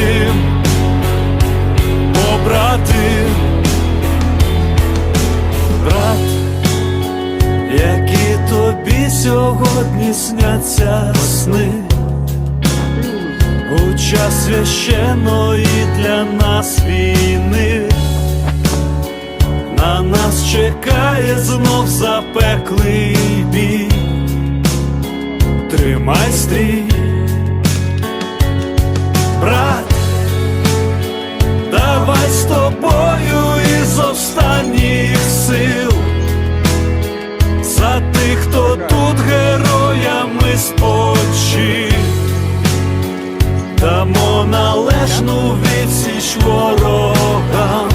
побратим, побратим, брат, які тобі сьогодні сняться сни. У час священної для нас війни на нас чекає знов запеклий бій. Тримай стрій, дамо належну відсіч ворогам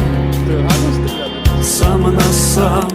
сам на сам.